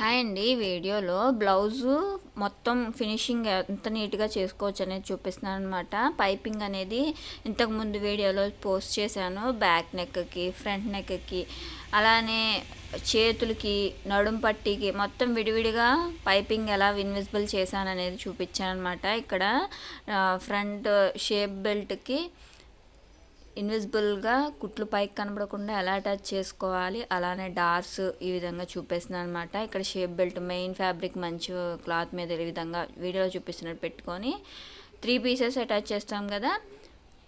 Hi అండి వీడియోలో. Blouse మొత్తం ఫినిషింగ్ ఎంత నీట్గా చేసుకోవచ్చు అనేది చూపిస్తున్నాను అనమాట పైపింగ్ అనేది ఇంతకుముందు వీడియోలో పోస్ట్ చేశాను. బ్యాక్ నెక్కి ఫ్రంట్ నెక్కి అలానే చేతులకి నడుం పట్టికి మొత్తం విడివిడిగా పైపింగ్ ఎలా ఇన్విజిబుల్ చేశాను అనేది చూపించాను అనమాట ఇక్కడ ఫ్రంట్ షేప్ బెల్ట్కి ఇన్విజిబుల్గా కుట్లు పైకి కనబడకుండా ఎలా అటాచ్ చేసుకోవాలి అలానే డార్స్ ఈ విధంగా చూపిస్తున్నాను అనమాట ఇక్కడ షేప్ బెల్ట్ మెయిన్ ఫ్యాబ్రిక్ మంచి క్లాత్ మీద ఈ విధంగా వీడియోలో చూపిస్తున్నట్టు పెట్టుకొని త్రీ పీసెస్ అటాచ్ చేస్తాం కదా.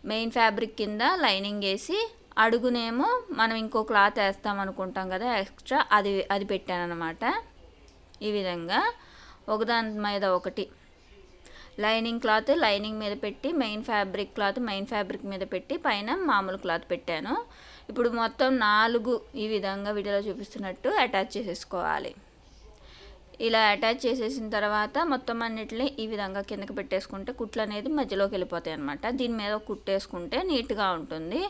మెయిన్ ఫ్యాబ్రిక్ కింద లైనింగ్ వేసి అడుగునేమో మనం ఇంకో క్లాత్ వేస్తాం అనుకుంటాం కదా ఎక్స్ట్రా అది అది పెట్టాను అనమాట ఈ విధంగా ఒకదాని మీద ఒకటి లైనింగ్ క్లాత్ లైనింగ్ మీద పెట్టి main fabric cloth main fabric మీద పెట్టి పైన మామూలు క్లాత్ పెట్టాను. ఇప్పుడు మొత్తం నాలుగు ఈ విధంగా వీడియోలో చూపిస్తున్నట్టు అటాచ్ చేసేసుకోవాలి. ఇలా అటాచ్ చేసేసిన తర్వాత మొత్తం అన్నిటిని ఈ విధంగా కిందకి పెట్టేసుకుంటే కుట్లు అనేది మధ్యలోకి వెళ్ళిపోతాయి అనమాట దీని మీద కుట్టేసుకుంటే నీట్గా ఉంటుంది.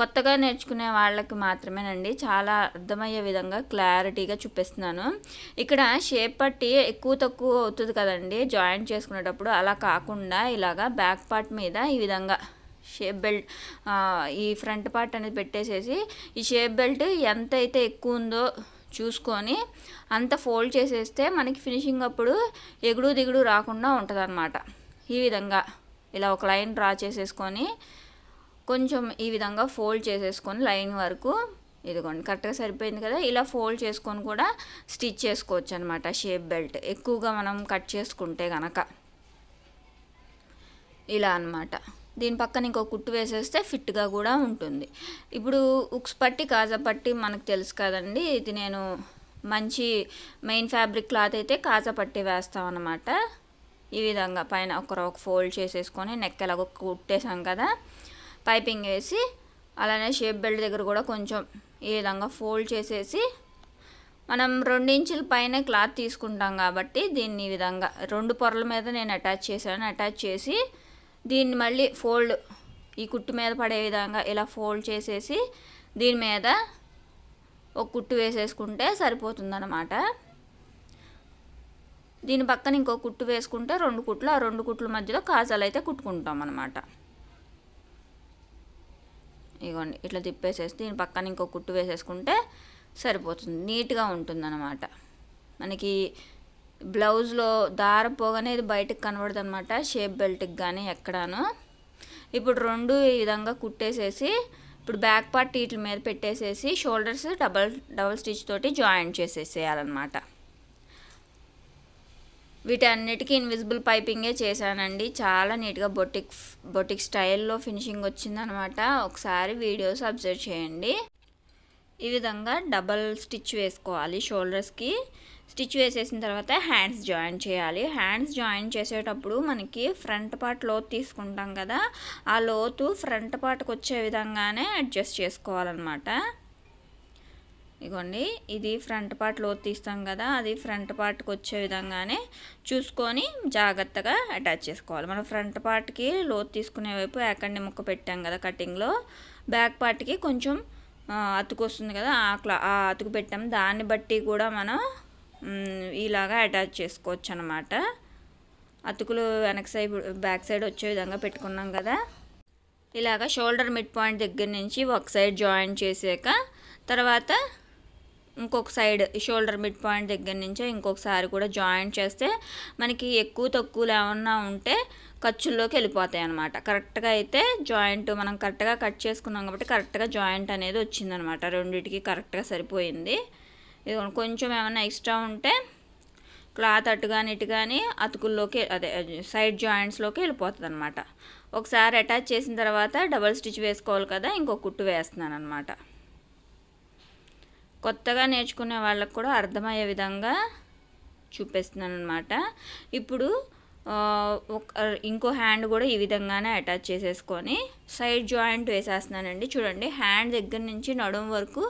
కొత్తగా నేర్చుకునే వాళ్ళకి మాత్రమేనండి చాలా అర్థమయ్యే విధంగా క్లారిటీగా చూపిస్తున్నాను. ఇక్కడ షేప్ పట్టి ఎక్కువ తక్కువ అవుతుంది కదండి. జాయింట్ చేసుకునేటప్పుడు అలా కాకుండా ఇలాగా బ్యాక్ పార్ట్ మీద ఈ విధంగా షేప్ బెల్ట్ ఈ ఫ్రంట్ పార్ట్ అనేది పెట్టేసేసి ఈ షేప్ బెల్ట్ ఎంత అయితే ఎక్కువ ఉందో చూసుకొని అంత ఫోల్డ్ చేసేస్తే మనకి ఫినిషింగ్ అప్పుడు ఎగుడు దిగుడు రాకుండా ఉంటుంది అనమాట ఈ విధంగా ఇలా ఒక లైన్ డ్రా చేసేసుకొని కొంచెం ఈ విధంగా ఫోల్డ్ చేసేసుకొని లైన్ వరకు ఇదిగోండి కరెక్ట్గా సరిపోయింది కదా? ఇలా ఫోల్డ్ చేసుకొని కూడా స్టిచ్ చేసుకోవచ్చు అనమాట షేప్ బెల్ట్. ఎక్కువగా మనం కట్ చేసుకుంటే కనుక ఇలా అనమాట దీని పక్కన ఇంకో కుట్టు వేసేస్తే ఫిట్గా కూడా ఉంటుంది. ఇప్పుడు ఉక్స్ పట్టి కాజా పట్టి మనకు తెలుసు కదండి. ఇది నేను మంచి మెయిన్ ఫ్యాబ్రిక్ క్లాత్ అయితే కాజా పట్టి వేస్తాం అనమాట ఈ విధంగా పైన ఒక ఒక ఫోల్డ్ చేసేసుకొని నెక్ ఎలాగో కుట్టేసాం కదా. పైపింగ్ వేసి అలానే షేప్ బెల్ట్ దగ్గర కూడా కొంచెం ఈ విధంగా ఫోల్డ్ చేసేసి మనం రెండించుల పైన క్లాత్ తీసుకుంటాం కాబట్టి దీన్ని ఈ విధంగా రెండు పొరల మీద నేను అటాచ్ చేశాను. అటాచ్ చేసి దీన్ని మళ్ళీ ఫోల్డ్ ఈ కుట్టు మీద పడే విధంగా ఇలా ఫోల్డ్ చేసేసి దీని మీద ఒక కుట్టు వేసేసుకుంటే సరిపోతుందన్నమాట. దీని పక్కన ఇంకో కుట్టు వేసుకుంటే రెండు కుట్లు ఆ రెండు కుట్ల మధ్యలో కాజాలు అయితే కుట్టుకుంటాం అనమాట ఇగోండి ఇట్లా తిప్పేసేసి దీని పక్కన ఇంకో కుట్టు వేసేసుకుంటే సరిపోతుంది నీట్గా ఉంటుందన్నమాట. మనకి బ్లౌజ్లో దారపోగానే ఇది బయటకు కనబడదు అనమాట షేప్ బెల్ట్కి కానీ ఎక్కడాను. ఇప్పుడు రెండు ఈ విధంగా కుట్టేసేసి ఇప్పుడు బ్యాక్ పార్ట్ వీటి మీద పెట్టేసేసి షోల్డర్స్ డబల్ డబల్ స్టిచ్ తోటి జాయింట్ చేసేసేయాలన్నమాట. వీటన్నిటికీ ఇన్విజిబుల్ పైపింగే చేశానండి. చాలా నీట్గా బొటిక్ బొటిక్ స్టైల్లో ఫినిషింగ్ వచ్చిందనమాట ఒకసారి వీడియోస్ అబ్జర్వ్ చేయండి. ఈ విధంగా డబల్ స్టిచ్ వేసుకోవాలి షోల్డర్స్కి. స్టిచ్ వేసేసిన తర్వాత హ్యాండ్స్ జాయిన్ చేయాలి. హ్యాండ్స్ జాయిన్ చేసేటప్పుడు మనకి ఫ్రంట్ పార్ట్ లోతు తీసుకుంటాం కదా ఆ లోతు ఫ్రంట్ పార్ట్కి వచ్చే విధంగానే అడ్జస్ట్ చేసుకోవాలన్నమాట. ఇగోండి ఇది ఫ్రంట్ పార్ట్ లోతు తీస్తాం కదా అది ఫ్రంట్ పార్ట్కి వచ్చే విధంగానే చూసుకొని జాగ్రత్తగా అటాచ్ చేసుకోవాలి. మనం ఫ్రంట్ పార్ట్కి లోతు తీసుకునే వైపు ఎక్కడిని ముక్క పెట్టాం కదా కటింగ్లో బ్యాక్ పార్ట్కి కొంచెం అతుకు వస్తుంది కదా ఆ క్లా ఆ అతుకు పెట్టాం. దాన్ని బట్టి కూడా మనం ఇలాగా అటాచ్ చేసుకోవచ్చు అనమాట అతుకులు వెనక సైడ్ బ్యాక్ సైడ్ వచ్చే విధంగా పెట్టుకున్నాం కదా. ఇలాగ షోల్డర్ మిడ్ పాయింట్ దగ్గర నుంచి ఒక సైడ్ జాయిన్ చేసాక తర్వాత ఇంకొక సైడ్ షోల్డర్ మిడ్ పాయింట్ దగ్గర నుంచే ఇంకొకసారి కూడా జాయింట్ చేస్తే మనకి ఎక్కువ తక్కువలు ఏమన్నా ఉంటే ఖర్చుల్లోకి వెళ్ళిపోతాయి అనమాట కరెక్ట్గా అయితే జాయింట్ మనం కరెక్ట్గా కట్ చేసుకున్నాం కాబట్టి కరెక్ట్గా జాయింట్ అనేది వచ్చిందనమాట రెండింటికి కరెక్ట్గా సరిపోయింది. ఇది కొంచెం ఏమైనా ఎక్స్ట్రా ఉంటే క్లాత్ అటు కానీ ఇటు కానీ అతుకుల్లోకి అదే సైడ్ జాయింట్స్లోకి వెళ్ళిపోతుంది అనమాట ఒకసారి అటాచ్ చేసిన తర్వాత డబల్ స్టిచ్ వేసుకోవాలి కదా ఇంకో కుట్టు వేస్తున్నాను అనమాట కొత్తగా నేర్చుకునే వాళ్ళకు కూడా అర్థమయ్యే విధంగా చూపిస్తున్నాను అనమాట ఇప్పుడు ఇంకో హ్యాండ్ కూడా ఈ విధంగానే అటాచ్ చేసేసుకొని సైడ్ జాయింట్ వేసేస్తున్నానండి. చూడండి హ్యాండ్ దగ్గర నుంచి నడుము వరకు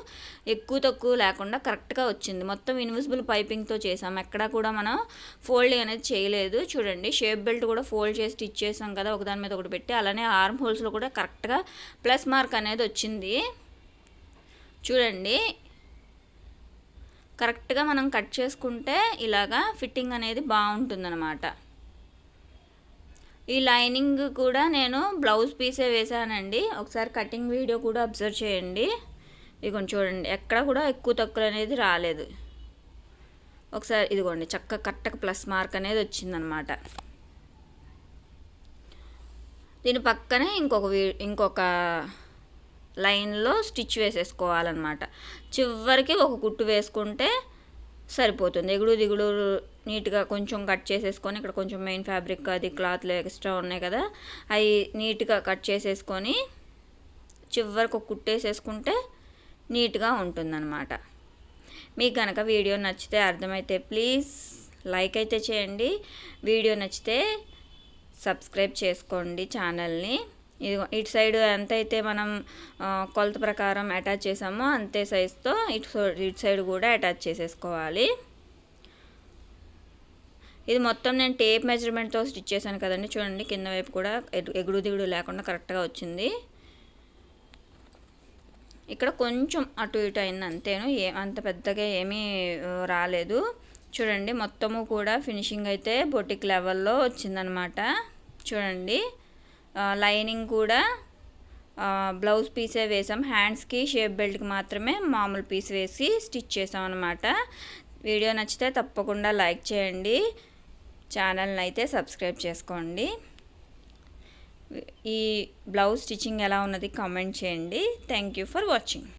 ఎక్కువ తక్కువ లేకుండా కరెక్ట్గా వచ్చింది. మొత్తం ఇన్విజిబుల్ పైపింగ్తో చేసాం. ఎక్కడా కూడా మనం ఫోల్డింగ్ అనేది చేయలేదు. చూడండి షేప్ బెల్ట్ కూడా ఫోల్డ్ చేసి స్టిచ్ చేసాం కదా ఒకదాని మీద ఒకటి పెట్టి. అలానే ఆర్మ్ హోల్స్లో కూడా కరెక్ట్గా ప్లస్ మార్క్ అనేది వచ్చింది. చూడండి కరెక్ట్గా మనం కట్ చేసుకుంటే ఇలాగా ఫిట్టింగ్ అనేది బాగుంటుందన్నమాట. ఈ లైనింగ్ కూడా నేను బ్లౌజ్ పీసే వేసానండి. ఒకసారి కటింగ్ వీడియో కూడా అబ్జర్వ్ చేయండి. ఇదిగోండి చూడండి ఎక్కడ కూడా ఎక్కువ తక్కువ అనేది రాలేదు. ఒకసారి ఇదిగోండి చక్క కరెక్ట్గా ప్లస్ మార్క్ అనేది వచ్చిందనమాట దీని పక్కనే ఇంకొక ఇంకొక లైన్లో స్టిచ్ వేసేసుకోవాలన్నమాట. చివరికి ఒక కుట్టు వేసుకుంటే సరిపోతుంది. ఎగుడు దిగుడు నీట్గా కొంచెం కట్ చేసేసుకొని ఇక్కడ కొంచెం మెయిన్ ఫ్యాబ్రిక్ అది క్లాత్లు ఎక్స్ట్రా ఉన్నాయి కదా అవి నీట్గా కట్ చేసేసుకొని చివరికి ఒక కుట్టేసేసుకుంటే నీట్గా ఉంటుందన్నమాట. మీకు కనుక వీడియో నచ్చితే అర్థమైతే ప్లీజ్ లైక్ అయితే చేయండి. వీడియో నచ్చితే సబ్స్క్రైబ్ చేసుకోండి ఛానల్ని. ఇది ఇటు సైడ్ ఎంత అయితే మనం కొలత ప్రకారం అటాచ్ చేసామో అంతే సైజుతో ఇటు ఇటు సైడ్ కూడా అటాచ్ చేసేసుకోవాలి. ఇది మొత్తం నేను టేప్ మెజర్మెంట్తో స్టిచ్ చేశాను కదండి. చూడండి కింద వైపు కూడా ఎగుడు దిగుడు లేకుండా కరెక్ట్గా వచ్చింది. ఇక్కడ కొంచెం అటు ఇటు అయింది అంతేను. ఏ అంత పెద్దగా ఏమీ రాలేదు. చూడండి మొత్తము కూడా ఫినిషింగ్ అయితే బొటిక్ లెవెల్లో వచ్చిందనమాట. చూడండి. లైనింగ్ కూడా బ్లౌజ్ పీసే వేసాం. హ్యాండ్స్కి షేప్ బెల్ట్కి మాత్రమే మామూలు పీస్ వేసి స్టిచ్ చేసాం అనమాట వీడియో నచ్చితే తప్పకుండా లైక్ చేయండి. ఛానల్ని అయితే సబ్స్క్రైబ్ చేసుకోండి. ఈ బ్లౌజ్ స్టిచ్చింగ్ ఎలా ఉన్నది కామెంట్ చేయండి. Thank you for watching.